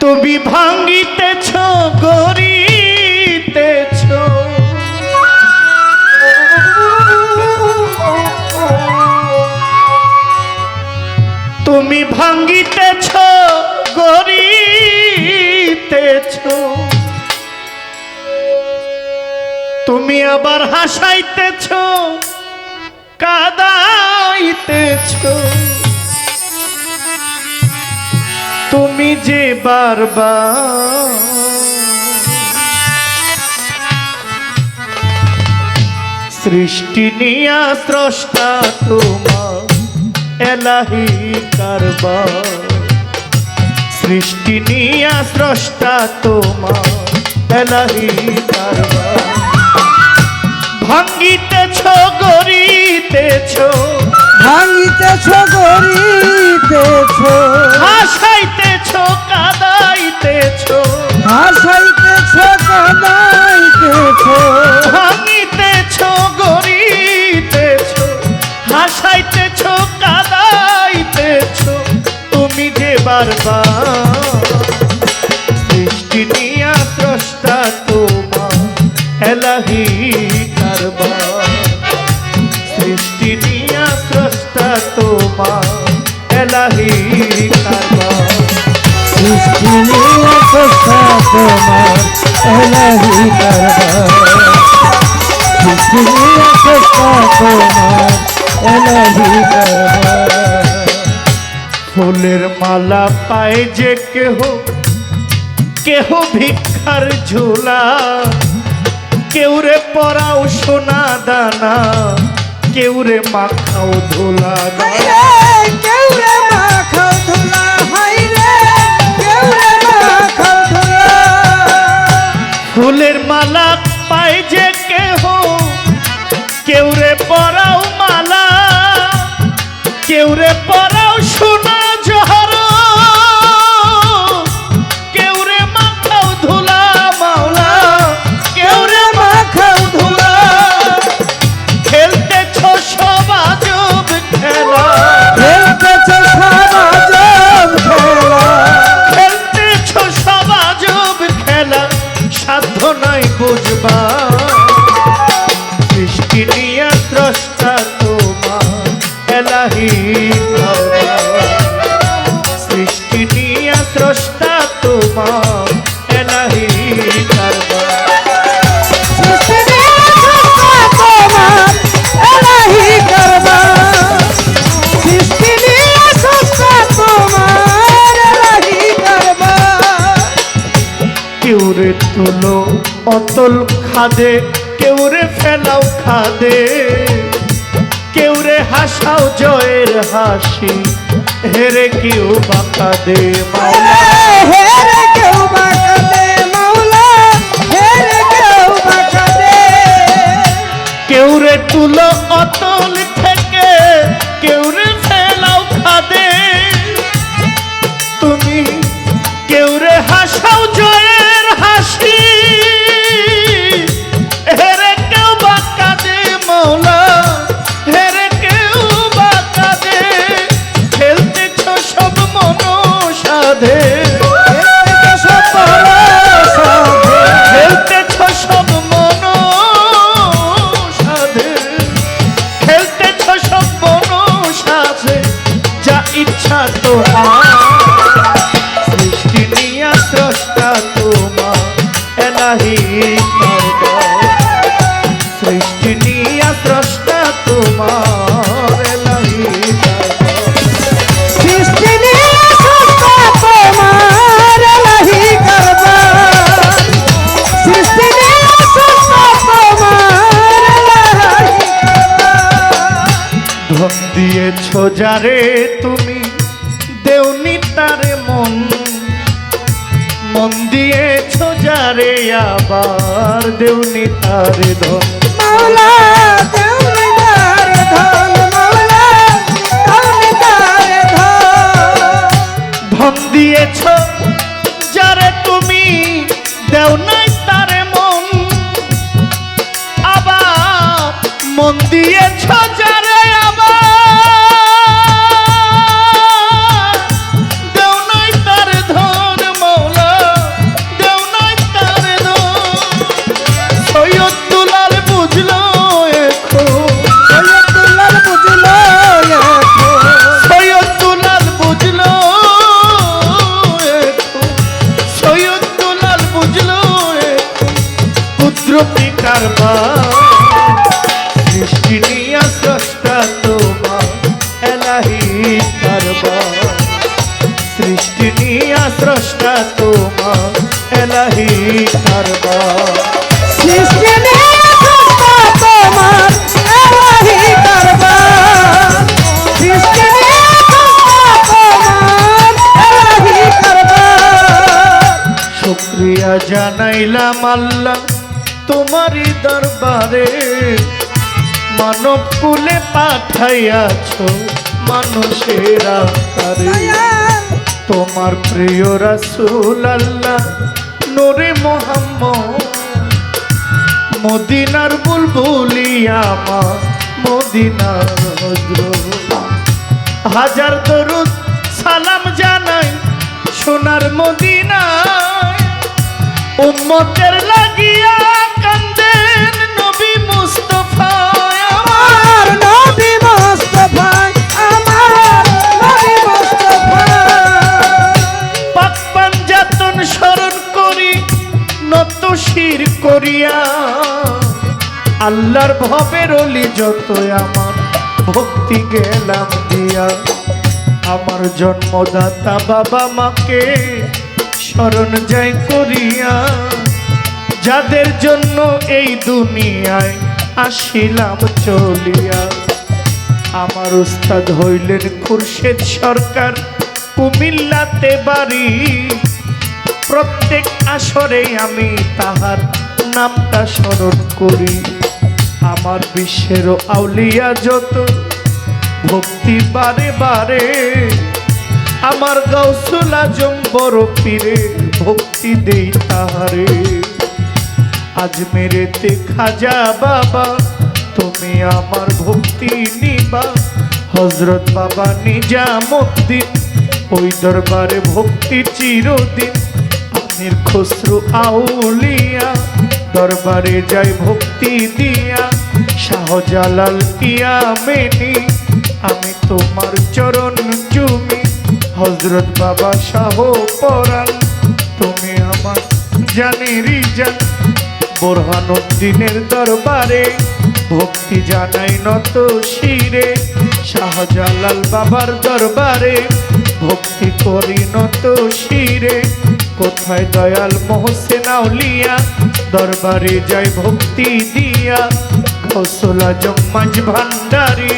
তুমি ভাঙ্গিতেছ গড়িতেছ। তুমি ভাঙ্গিতেছ গড়িতেছ। তুমি আবার হাসাইতেছ কাদাইতেছ। যে বারবার। সৃষ্টি নিয়া স্রষ্টা তোমার এলাহি কারবার। সৃষ্টি নিয়া স্রষ্টা তোমার এলাহি কারবার। ভাঙ্গিতেছ গড়িতেছ। ভাঙিতেছ গরিতেছ হাসাইতেছ কাদাইতেছ। হাসাইতেছ কাদাইতেছ। ভাঙিতেছ গড়িতেছ। হাসাইতেছ কাদাইতেছ। তুমি যে বারবার সৃষ্টি নিয়া স্রষ্টা তোমার এলাহি কারবার। সৃষ্টি নিয়া স্রষ্টা তোমার এলাহি ফুলের মালা পায় যে কেহ কেহ ভিক্ষার ঝোলা কেউ রে পরাও সোনা দানা, কেউ রে মাখাও ধোলা। কেউ কেউ রে পরাও তুলো অতল খাদে কেউ রে ফেলাও খাদে। কেউ রে হাসাও জয়ের হাসি হেরে কেউ বাঁকা দে হেরে কেউ বাঁকা দে মাওলা হেরে কেউ বাঁকা দে কেউ রে তুলো অতল যারে তুমি দেওনি তারে মন। মন দিয়েছ যারে আবার দেওনি তারে ধন। মাওলা দেউনি দার ধন মাওলা দেউনি দার ধন। ধন দিয়েছ যারে তুমি দেও নাই তারে মন। আবার মন দিয়েছ যারে জানাইলাম আল্লাহ তোমারই দরবারে। মানব কুলে পাঠাইয়াছ মানুষের তোমার প্রিয় রাসূল আল্লাহ নূরে মদিনার বুলবুলিয়া মা মদিনার হাজার দরুদ সালাম জানাই সোনার মদিনায় উম্মতের লাগিয়া কান্দেন নবী মুস্তফা আমার নবী মুস্তাফা আমার নবী মুস্তাফা পাক পাঞ্জাতন স্মরণ করি নত শির করিয়া। আল্লাহর ভবের অলি যত আমার ভক্তি গেলাম দিয়া। আমার জন্মদাতা বাবা মাকে স্মরণ যাই করিয়া, যাদের জন্য এই দুনিয়ায় আসিলাম চলিয়া। আমার উস্তাদ হইলেন খুরশেদ সরকার, কুমিল্লাতে বাড়ি। প্রত্যেক আসরে আমি তাহার নামটা স্মরণ করি। আমার বিশ্বের আউলিয়া যত, ভক্তি বারে বারে। আমার গৌসুল আজম বড় পীরে, ভক্তি দেই তাহারে। আজ মেরেতে খাজা বাবা, তুমি আমার ভক্তি নিবা। হজরত বাবা নিজামুদ্দিন, ওই দরবারে ভক্তি চিরদিন। আমির খসরু আউলিয়া, দরবারে যাই ভক্তি দিয়া। শাহজালাল ইয়ামেনি আমি তোমার চরণ হজরত বাবা শাহ পরাণ, তুমি আমার জানেরই জান বোরহানুদ্দিনের দরবারে ভক্তি জানাই নত শিরে। শাহজালাল বাবার দরবারে ভক্তি করি নত শিরে। কোথায় দয়াল মোহসেন আউলিয়া, দরবারে যাই ভক্তি দিয়া। কৌশলা জম্মাজ ভান্ডারি,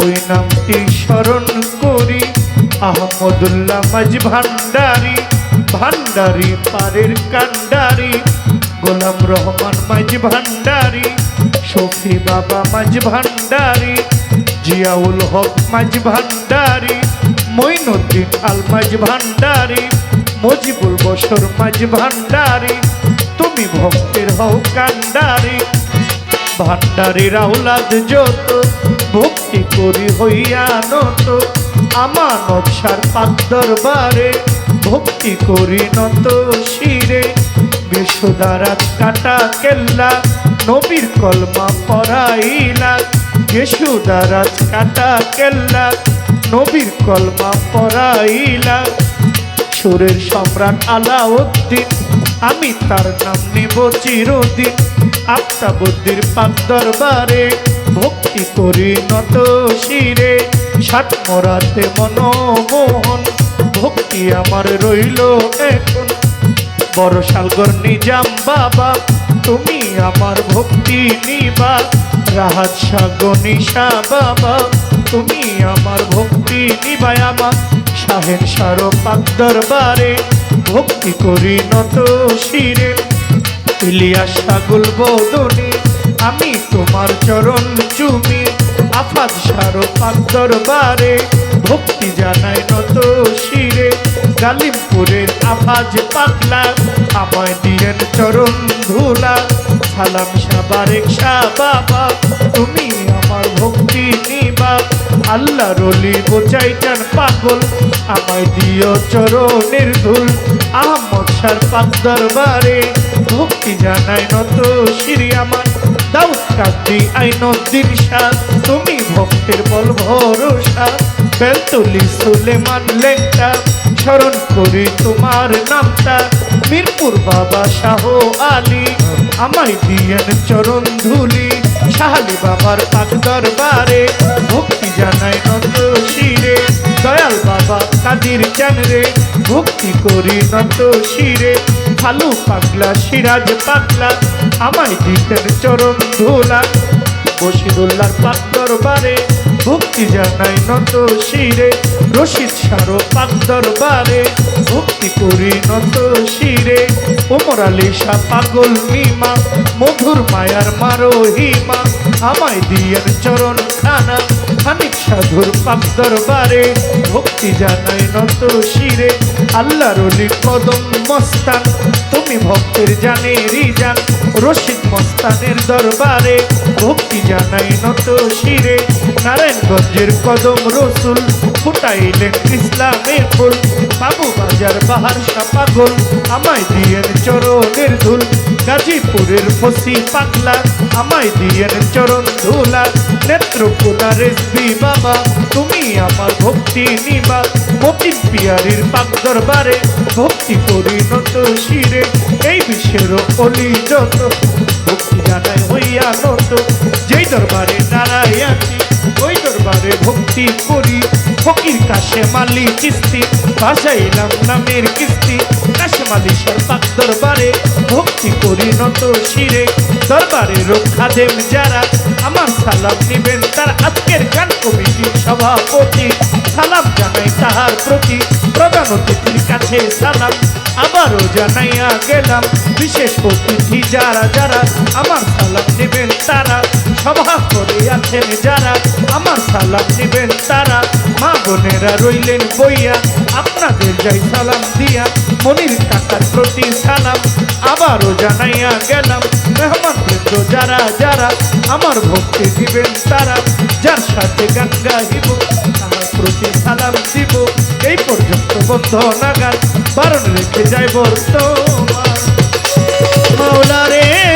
ওই নামটি স্মরণ করি। আহমদুল্লাহ মাঝ ভান্ডারি ভান্ডারি পারের কান্ডারি, গোলাম রহমান মাঝ ভান্ডারি শফি বাবা মাঝ ভান্ডারি, জিয়াউল হক মাঝ ভান্ডারি মইনুদ্দিন আল মাঝ ভান্ডারি, মজিবুল বসর মাঝ ভান্ডারি, তুমি ভক্তের হও কান্ডারি, ভান্ডারির আহ্লাদ যত, ভক্তি করি হইয়া নত। আমানত সার পাক দরবারে, ভক্তি করি নত শিরে। বেশুদারাত কাটা কেল্লা, নবীর কলমা পড়াইলা বেশুদারাত কাটা কেল্লা, নবীর কলমা পড়াইলা সুরের সম্রাট আলাউদ্দিন, আমি তার নাম নেব চিরদিন। আফতাবুদ্দির পাক দরবারে, ভক্তি করি নত শিরে। ষাট মোরাতে মনমোহন, ভক্তি আমার রইল এখন। বড় সালগর নিজাম বাবা, তুমি আমার ভক্তি নিবা। রাহাত সাগনিশা বাবা, তুমি আমার ভক্তি নিবাই আমার। শাহেন সার পাক দরবারে, ভক্তি করি নত শিরে। ইলিয়াস সাগুল বদনে, আমি তোমার চরণ চুমি। আফাদ সারো পাক দরবারে ভক্তি জানাই নত শিরে। গালিমপুরের আফাজ পাতলা, আমায় দিয়েন চরণ ধুলা। সালাম সাবারেক শাহ বাবা তুমি আমার ভক্তি নিবা। আল্লাহ রলি বোঝাইটান পাগল, আমায় দিও চরণের ধুল। আহমদ সার পাক দরবারে ভক্তি জানাই নত শ্রী আমার। শাহ তুমি ভক্তের বল ভরসা। বেলতুলি সুলেমান লেংটা স্মরণ করি তোমার নামটা। মিরপুর বাবা শাহ আলী, আমায় দিয়েন চরণ ধুলি। শাহালি বাবার পাক দরবারে ভক্তি জানাই নত শিরে। দয়াল বাবা কাদির চ্যানরে ভক্তি করি নত শিরে। ফালু পাগলা, সিরাজ পাগলা আমায় দিতেন চরণ ধোলা। বসিরুল্লার পাক দরবারে ভক্তি জানাই নত শিরে। রশিদ সারো পাক দরবারে ভক্তি করি নত শিরে। ওমর আলী শাহ পাগল মিমা মধুর মায়ার মারো হিমা আমায় দিয়েন চরণ খানা খানিক সাধুর পাপ দরবারে, ভক্তি জানাই নত শিরে। আল্লাহর কদম মস্তান, তুমি ভক্তের জানে রিজান। রশিদ মস্তানের দরবারে, ভক্তি জানাই নত শিরে। নারায়ণগঞ্জের কদম রসুল, ফুটাইলেন ইসলামের ফুল। বাবু বাজার বাহার সাপাগল আমায় দিয়েন চরণের ধুল। গাজীপুরের ফসি পাগলা, আমায় দিয়েন চরণ ধুলা। নেত্রকোনা রেসবি বাবা, তুমি আমার ভক্তি নিবা। মতিন পিয়ারির পাক দরবারে ভক্তি করি নত শিরে। এই বিশ্বের অলি যত, ভক্তি জানাই হইয়া নত। যেই দরবারে ওই দরবারে ভক্তি করি। ফকির কাশে মালি কিস্তি ভাসাইলাম নামের কিস্তি। কাশে মালি সরপাক দরবারে ভক্তি করি নত শিরে। দরবারে রক্ষা দেব যারা, আমার সালাম নিবেন তার আজকের গান কমিটির সভাপতি। সালাম জানাই তাহার প্রতি, প্রধান অতিথির কাছে সালাম। আবারও জানাইয়া গেলাম, বিশেষ অতিথি যারা যারা, আমার সালাম নেবেন তারা। সভা করে আছেন যারা, আমার সালাম নেবেন তারা। মা বোনেরা রইলেন বইয়া, আপনাদের যাই সালাম দিয়া, মনির কাকার প্রতি সালাম। আবারও জানাইয়া গেলাম মেহমান বৃন্দ যারা যারা, আমার ভক্তি দিবেন তারা। যার সাথে গান গাইব তাহার প্রতি সালাম দিব। এই পর্যন্ত বন্ধ নাগাল বারণ রেখে যাই বর্তমান। মাওলা রে